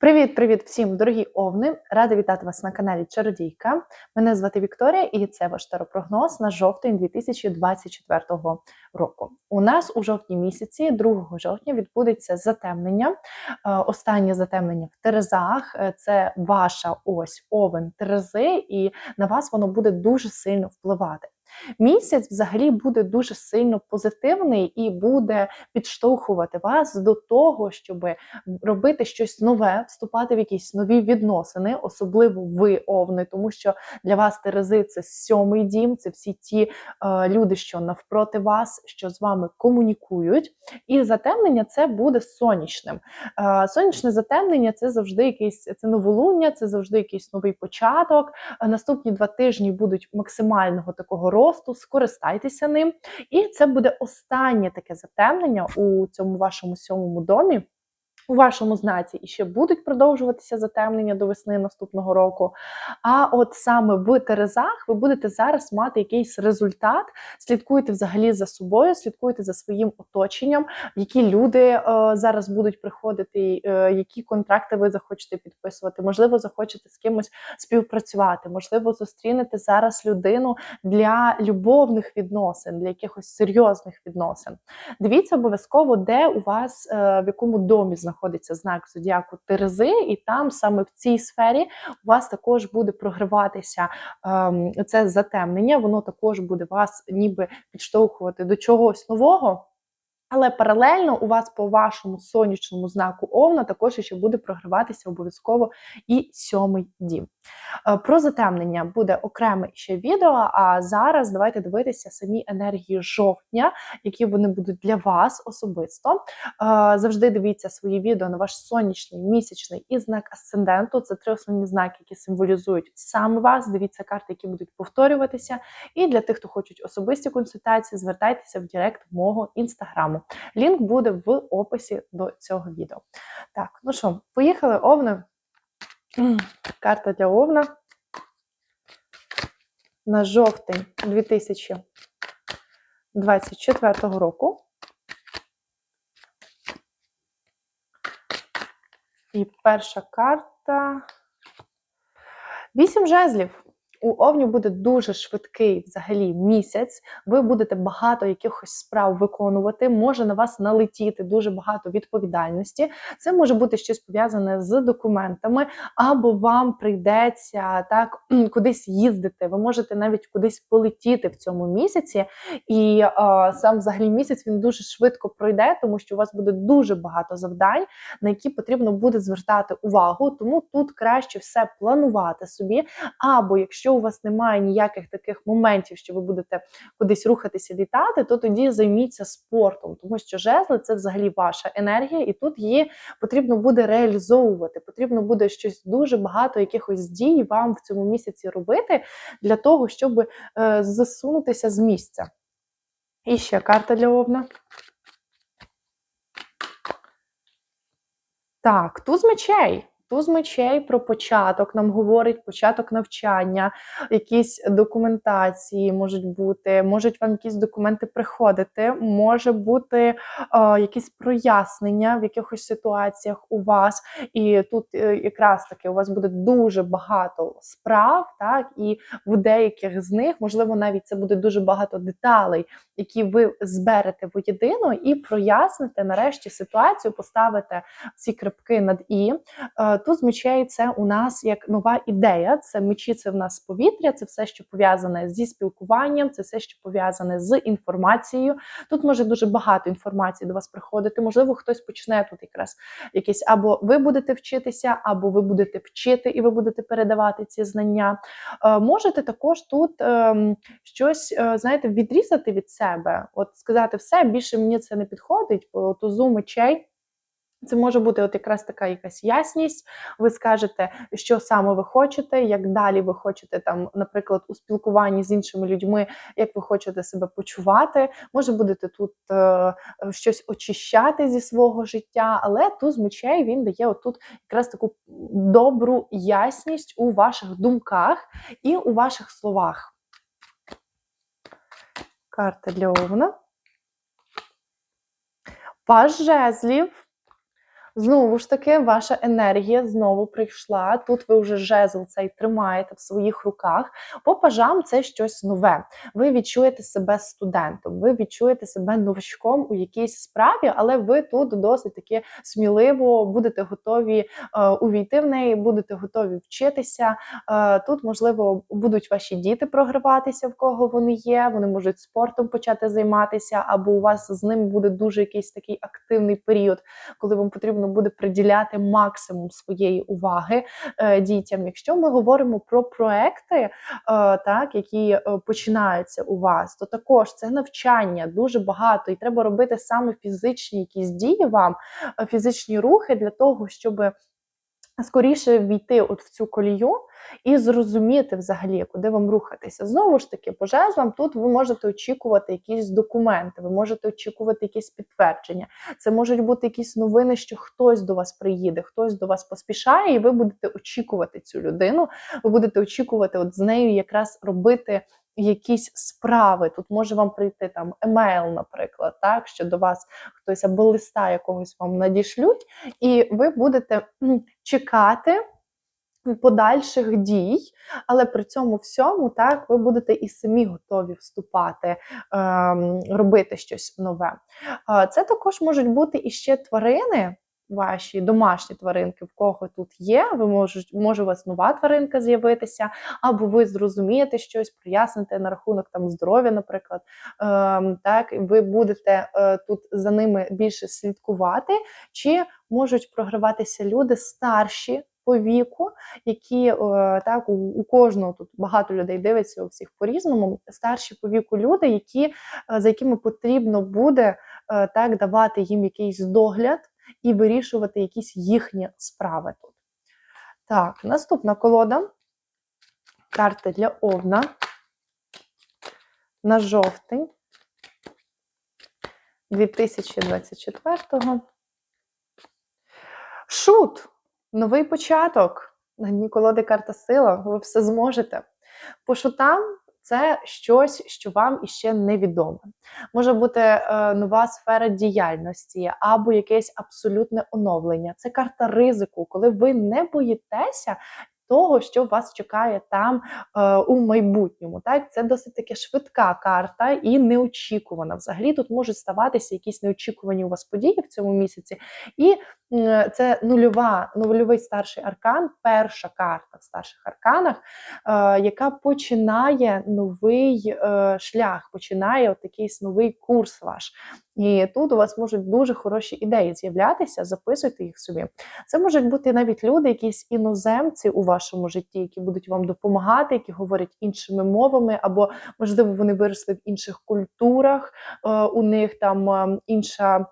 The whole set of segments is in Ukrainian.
Привіт-привіт всім, дорогі овни! Рада вітати вас на каналі Чародійка. Мене звати Вікторія, і це ваш таропрогноз на жовтень 2024 року. У нас у жовтні місяці, 2 жовтня, відбудеться затемнення. Е, Останнє затемнення в Терезах. Е, Це ваша ось овен Терези, і на вас воно буде дуже сильно впливати. Місяць взагалі буде дуже сильно позитивний і буде підштовхувати вас до того, щоб робити щось нове, вступати в якісь нові відносини, особливо ви овни, тому що для вас Терези це сьомий дім, це всі ті е, люди, що навпроти вас, що з вами комунікують. І затемнення це буде сонячним. Е, сонячне затемнення це завжди якийсь це новолуння, це завжди якийсь новий початок. Наступні два тижні будуть максимального такого росту, скористайтеся ним. І це буде останнє таке затемнення у цьому вашому сьомому домі. У вашому знаці і ще будуть продовжуватися затемнення до весни наступного року. А от саме в Терезах ви будете зараз мати якийсь результат. Слідкуйте взагалі за собою, слідкуйте за своїм оточенням, які люди е, зараз будуть приходити, е, які контракти ви захочете підписувати. Можливо, захочете з кимось співпрацювати, можливо, зустрінете зараз людину для любовних відносин, для якихось серйозних відносин. Дивіться обов'язково, де у вас е, в якому домі знаходиться знак зодіаку Терези, і там саме в цій сфері у вас також буде прогриватися ем, це затемнення. Воно також буде вас ніби підштовхувати до чогось нового. Але паралельно у вас по вашому сонячному знаку Овна також ще буде програватися обов'язково і сьомий дім. Е, Про затемнення буде окреме ще відео. А зараз давайте дивитися самі енергії жовтня, які вони будуть для вас особисто. Е, Завжди дивіться свої відео на ваш сонячний, місячний і знак асценденту. Це три основні знаки, які символізують саме вас. Дивіться карти, які будуть повторюватися. І для тих, хто хочуть особисті консультації, звертайтеся в Директ мого інстаграму. Лінк буде в описі до цього відео. Так, ну що, поїхали, Овни. Карта для Овна на жовтень 2024 року. І перша карта. Вісім жезлів. У Овні буде дуже швидкий взагалі місяць. Ви будете багато якихось справ виконувати, може на вас налетіти дуже багато відповідальності. Це може бути щось пов'язане з документами, або вам прийдеться так кудись їздити. Ви можете навіть кудись полетіти в цьому місяці. І е, сам взагалі місяць він дуже швидко пройде, тому що у вас буде дуже багато завдань, на які потрібно буде звертати увагу. Тому тут краще все планувати собі. Або якщо у вас немає ніяких таких моментів, що ви будете кудись рухатися, літати, то тоді займіться спортом, тому що жезли це взагалі ваша енергія, і тут її потрібно буде реалізовувати. Потрібно буде щось дуже багато якихось дій вам в цьому місяці робити для того, щоб е, засунутися з місця. І ще карта для Овна. Так, туз мечей. Туз мечей про початок нам говорить початок навчання, якісь документації можуть бути, можуть вам якісь документи приходити, може бути е, якісь прояснення в якихось ситуаціях у вас. І тут е, якраз таки у вас буде дуже багато справ, так і в деяких з них, можливо, навіть це буде дуже багато деталей, які ви зберете воєдино і проясните нарешті ситуацію, поставите всі крапки над і. Тут з мечей це у нас як нова ідея. Це мечі, це в нас повітря, це все, що пов'язане зі спілкуванням, це все, що пов'язане з інформацією. Тут може дуже багато інформації до вас приходити. Можливо, хтось почне тут якраз якесь або ви будете вчитися, або ви будете вчити і ви будете передавати ці знання. Е, Можете також тут ем, щось, е, знаєте, відрізати від себе, от сказати, все більше мені це не підходить, по тузу мечей. Це може бути от якраз така якась ясність. Ви скажете, що саме ви хочете, як далі ви хочете там, наприклад, у спілкуванні з іншими людьми, як ви хочете себе почувати. Може будете тут е, щось очищати зі свого життя, але туз мечей він дає отут якраз таку добру ясність у ваших думках і у ваших словах. Карта для Овна. Паж жезлів. Знову ж таки, ваша енергія знову прийшла. Тут ви вже жезл цей тримаєте в своїх руках. По пажам це щось нове. Ви відчуєте себе студентом, ви відчуєте себе новачком у якійсь справі, але ви тут досить таки сміливо будете готові е, увійти в неї, будете готові вчитися. Е, тут, можливо, будуть ваші діти програватися, в кого вони є. Вони можуть спортом почати займатися, або у вас з ним буде дуже якийсь такий активний період, коли вам потрібно буде приділяти максимум своєї уваги е, дітям. Якщо ми говоримо про проекти, е, так які е, починаються у вас, то також це навчання дуже багато, і треба робити саме фізичні якісь дії вам, фізичні рухи для того, щоб скоріше війти от в цю колію і зрозуміти взагалі, куди вам рухатися. Знову ж таки, по жезлам тут ви можете очікувати якісь документи, ви можете очікувати якісь підтвердження. Це можуть бути якісь новини, що хтось до вас приїде, хтось до вас поспішає, і ви будете очікувати цю людину. Ви будете очікувати от з нею якраз робити. Якісь справи тут може вам прийти там емейл, наприклад, так що до вас хтось або листа якогось вам надішлють, і ви будете чекати подальших дій, але при цьому всьому так ви будете і самі готові вступати, ем, робити щось нове. Це також можуть бути і ще тварини. Ваші домашні тваринки, в кого тут є, ви можуть, може у вас нова тваринка з'явитися, або ви зрозумієте щось, проясните на рахунок там здоров'я, наприклад. Ем, так, ви будете е, тут за ними більше слідкувати, чи можуть програватися люди старші по віку, які е, так у, у кожного тут багато людей дивиться у всіх по-різному. Старші по віку люди, які е, за якими потрібно буде е, так давати їм якийсь догляд і вирішувати якісь їхні справи тут. Так, наступна колода. Карти для Овна на жовтень 2024-го. Шут! Новий початок. На дні колоди карта сила, ви все зможете. По шутам це щось, що вам іще невідоме. Може бути е, нова сфера діяльності або якесь абсолютне оновлення. Це карта ризику, коли ви не боїтеся. Того, що вас чекає там е, у майбутньому, так це досить таки швидка карта і неочікувана. Взагалі тут можуть ставатися якісь неочікувані у вас події в цьому місяці, і е, це нульова, нульовий старший аркан, перша карта в старших арканах, е, яка починає новий е, шлях, починає от якийсь новий курс ваш. І тут у вас можуть дуже хороші ідеї з'являтися, записуйте їх собі. Це можуть бути навіть люди, якісь іноземці у вашому житті, які будуть вам допомагати, які говорять іншими мовами, або, можливо, вони виросли в інших культурах, е, у них там е, інша.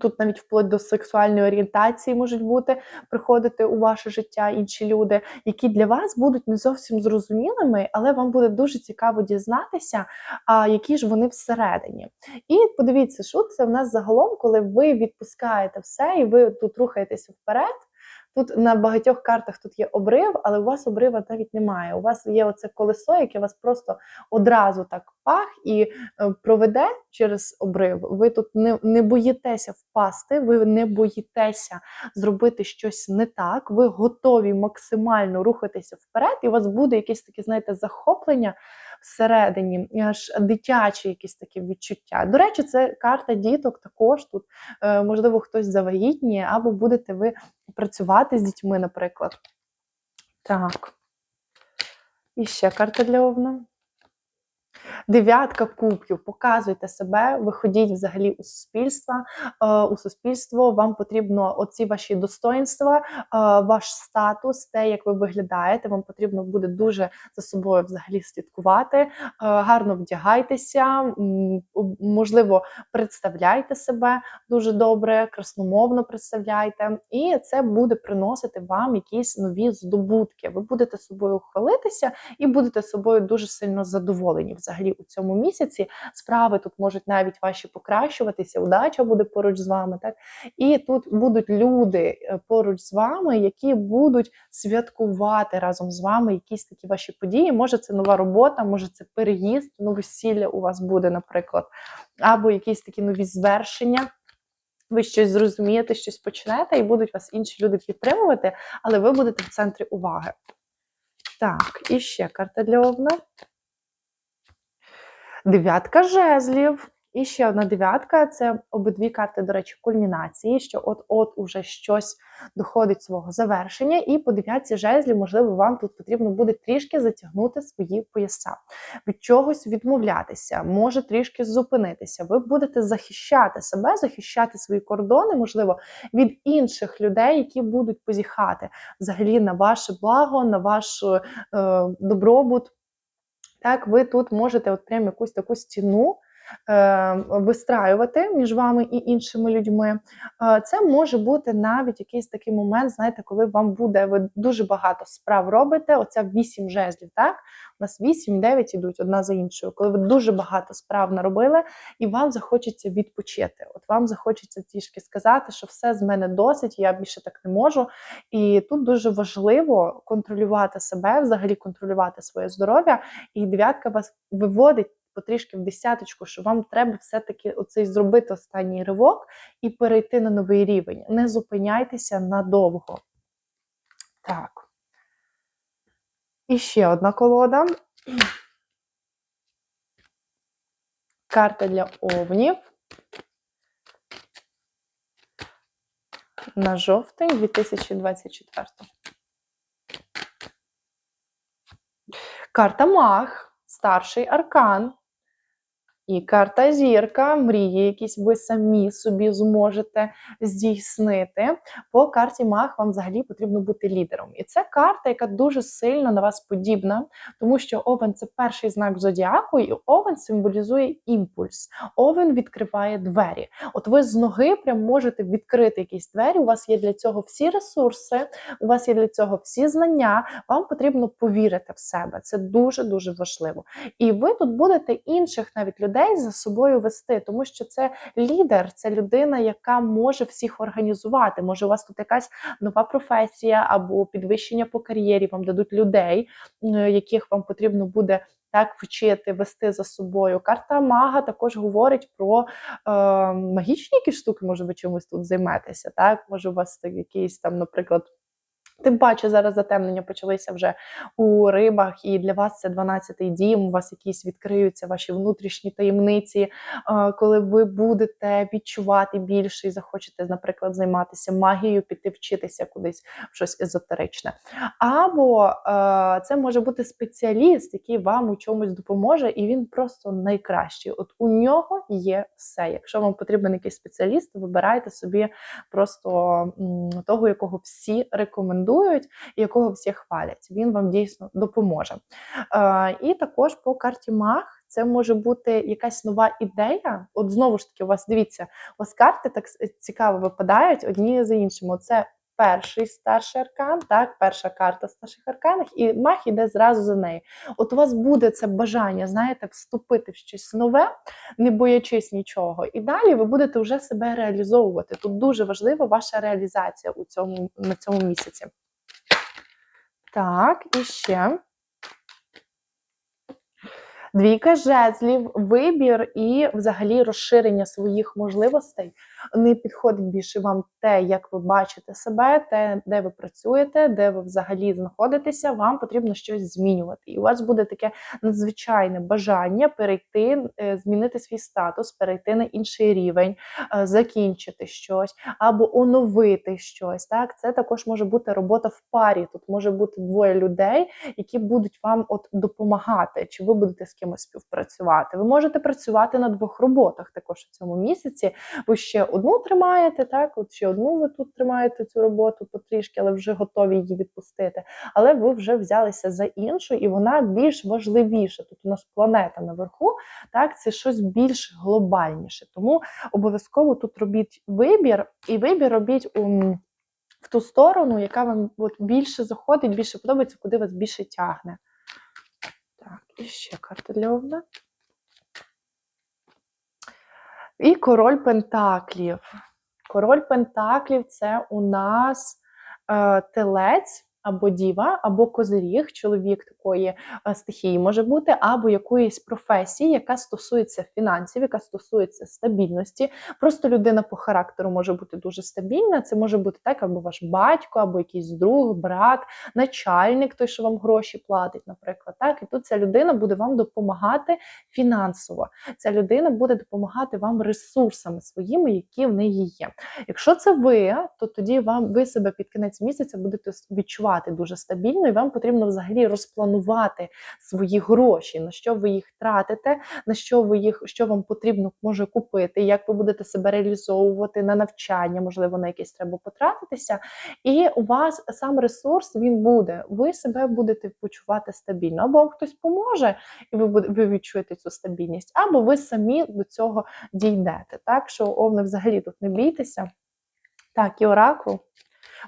Тут навіть вплоть до сексуальної орієнтації можуть бути приходити у ваше життя інші люди, які для вас будуть не зовсім зрозумілими, але вам буде дуже цікаво дізнатися, а які ж вони всередині. І подивіться, що це в нас загалом, коли ви відпускаєте все і ви тут рухаєтеся вперед. Тут на багатьох картах тут є обрив, але у вас обрива навіть немає. У вас є оце колесо, яке вас просто одразу так пах і е, проведе через обрив. Ви тут не, не боїтеся впасти, ви не боїтеся зробити щось не так. Ви готові максимально рухатися вперед, і у вас буде якесь таке, знаєте, захоплення всередині, аж дитячі якісь такі відчуття. До речі, це карта діток також тут. Е, можливо, хтось завагітніє, або будете ви працювати з дітьми, наприклад. Так. І ще карта для овна. Дев'ятка кубків. Показуйте себе, виходіть взагалі у суспільство. Е, у суспільство вам потрібно оці ваші достоинства, е, ваш статус, те, як ви виглядаєте. Вам потрібно буде дуже за собою взагалі слідкувати. Е, гарно вдягайтеся, можливо, представляйте себе дуже добре, красномовно представляйте, і це буде приносити вам якісь нові здобутки. Ви будете собою хвалитися і будете собою дуже сильно задоволені взагалі у цьому місяці. Справи тут можуть навіть ваші покращуватися, удача буде поруч з вами. Так і тут будуть люди е, поруч з вами, які будуть святкувати разом з вами якісь такі ваші події. Може, це нова робота, може це переїзд, новосілля у вас буде, наприклад, або якісь такі нові звершення. ви щось зрозумієте, щось почнете, і будуть вас інші люди підтримувати, але ви будете в центрі уваги. Так, і ще карта для овна. Дев'ятка жезлів. І ще одна дев'ятка це обидві карти, до речі, кульмінації, що от-от уже щось доходить свого завершення. І по дев'ятці жезлів, можливо, вам тут потрібно буде трішки затягнути свої пояса, від чогось відмовлятися, може трішки зупинитися. Ви будете захищати себе, захищати свої кордони, можливо, від інших людей, які будуть позіхати взагалі на ваше благо, на ваш е, добробут. Так, ви тут можете от прям якусь таку стіну вистраювати між вами і іншими людьми. Е, це може бути навіть якийсь такий момент, знаєте, коли вам буде ви дуже багато справ робите. Оця вісім жезлів, так? У нас вісім, дев'ять ідуть одна за іншою, коли ви дуже багато справ наробили, і вам захочеться відпочити. От вам захочеться трішки сказати, що все з мене досить, я більше так не можу. І тут дуже важливо контролювати себе, взагалі контролювати своє здоров'я. І дев'ятка вас виводить потрішки в десяточку, що вам треба все-таки оцей зробити останній ривок і перейти на новий рівень. Не зупиняйтеся надовго. Так. І ще одна колода. Карта для овнів. На жовтень 2024. Карта Мах, старший аркан. І карта зірка, мрії, якісь ви самі собі зможете здійснити. По карті Мах вам взагалі потрібно бути лідером. І це карта, яка дуже сильно на вас подібна, тому що Овен це перший знак зодіаку, і Овен символізує імпульс. Овен відкриває двері. От ви з ноги прям можете відкрити якісь двері. У вас є для цього всі ресурси, у вас є для цього всі знання. Вам потрібно повірити в себе. Це дуже дуже важливо. І ви тут будете інших навіть людей людей за собою вести, тому що це лідер, це людина, яка може всіх організувати. Може, у вас тут якась нова професія або підвищення по кар'єрі, вам дадуть людей, яких вам потрібно буде. Так, вчити, вести за собою. Карта мага також говорить про е, магічні якісь штуки, може, ви чимось тут займетеся. Так, може, у вас якийсь там, наприклад, Тим паче зараз затемнення почалися вже у рибах, і для вас це 12-й дім. У вас якісь відкриються ваші внутрішні таємниці, коли ви будете відчувати більше і захочете, наприклад, займатися магією, піти вчитися кудись в щось езотеричне. Або це може бути спеціаліст, який вам у чомусь допоможе, і він просто найкращий. От у нього є все. Якщо вам потрібен якийсь спеціаліст, вибирайте собі просто того, якого всі рекомендують рекомендують, якого всі хвалять. Він вам дійсно допоможе. Е, І також по карті Мах. Це може бути якась нова ідея. От знову ж таки, у вас дивіться, у вас карти так цікаво випадають одні за іншими. Це перший старший аркан, так, перша карта старших арканах, і мах іде зразу за нею. От у вас буде це бажання, знаєте, вступити в щось нове, не боячись нічого. І далі ви будете вже себе реалізовувати. Тут дуже важлива ваша реалізація у цьому, на цьому місяці. Так, і ще. Двійка жезлів, вибір і взагалі розширення своїх можливостей не підходить більше вам те, як ви бачите себе, те, де ви працюєте, де ви взагалі знаходитеся. Вам потрібно щось змінювати. І у вас буде таке надзвичайне бажання перейти, е, змінити свій статус, перейти на інший рівень, е, закінчити щось або оновити щось. Так, це також може бути робота в парі. Тут може бути двоє людей, які будуть вам от допомагати, чи ви будете з кимось співпрацювати. Ви можете працювати на двох роботах також у цьому місяці. Ви ще одну тримаєте, так, от ще одну ви тут тримаєте цю роботу потрішки, але вже готові її відпустити. Але ви вже взялися за іншу, і вона більш важливіша. Тут у нас планета наверху, так, це щось більш глобальніше. Тому обов'язково тут робіть вибір, і вибір робіть у. В ту сторону, яка вам от більше заходить, більше подобається, куди вас більше тягне. Так, і ще карта для овна. І король Пентаклів. Король Пентаклів це у нас е, телець, або діва, або козиріг, чоловік такої е, стихії може бути, або якоїсь професії, яка стосується фінансів, яка стосується стабільності. Просто людина по характеру може бути дуже стабільна. Це може бути так, або ваш батько, або якийсь друг, брат, начальник, той, що вам гроші платить, наприклад. Так, і тут ця людина буде вам допомагати фінансово. Ця людина буде допомагати вам ресурсами своїми, які в неї є. Якщо це ви, то тоді вам ви себе під кінець місяця будете відчувати дуже стабільно, і вам потрібно взагалі розпланувати свої гроші, на що ви їх тратите, на що ви їх, що вам потрібно може купити, як ви будете себе реалізовувати на навчання, можливо, на якесь треба потратитися. І у вас сам ресурс він буде. Ви себе будете почувати стабільно. Або вам хтось поможе, і ви ви відчуєте цю стабільність, або ви самі до цього дійдете. Так що овни взагалі тут не бійтеся. Так, і оракул.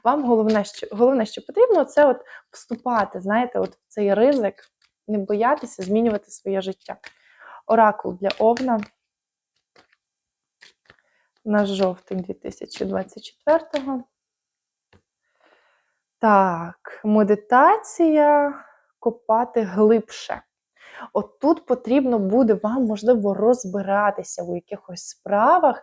Вам головне, що головне, що потрібно, це от вступати, знаєте, от в цей ризик, не боятися змінювати своє життя. Оракул для Овна на жовтень 2024-го. Так, медитація копати глибше. От тут потрібно буде вам, можливо, розбиратися у якихось справах.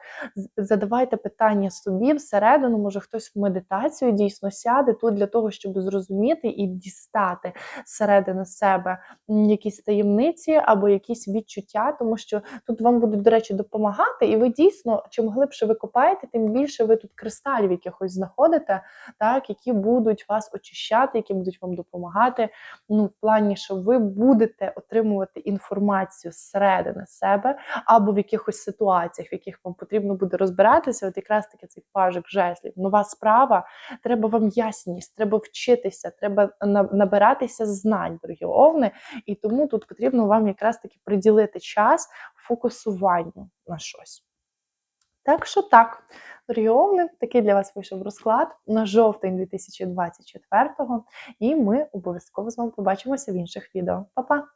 Задавайте питання собі всередину, може хтось в медитацію дійсно сяде тут для того, щоб зрозуміти і дістати зсередини себе якісь таємниці або якісь відчуття, тому що тут вам будуть, до речі, допомагати, і ви дійсно, чим глибше ви копаєте, тим більше ви тут кристалів якихось знаходите, так, які будуть вас очищати, які будуть вам допомагати ну, в плані, що ви будете отримувати інформацію зсередини себе або в якихось ситуаціях, в яких вам потрібно буде розбиратися. От якраз таки цей пажик жезлів. Нова справа. Треба вам ясність, треба вчитися, треба набиратися знань, дорогі овни. І тому тут потрібно вам якраз таки приділити час фокусуванню на щось. Так що так, дорогі овни, такий для вас вийшов розклад на жовтень 2024-го. І ми обов'язково з вами побачимося в інших відео. Па-па!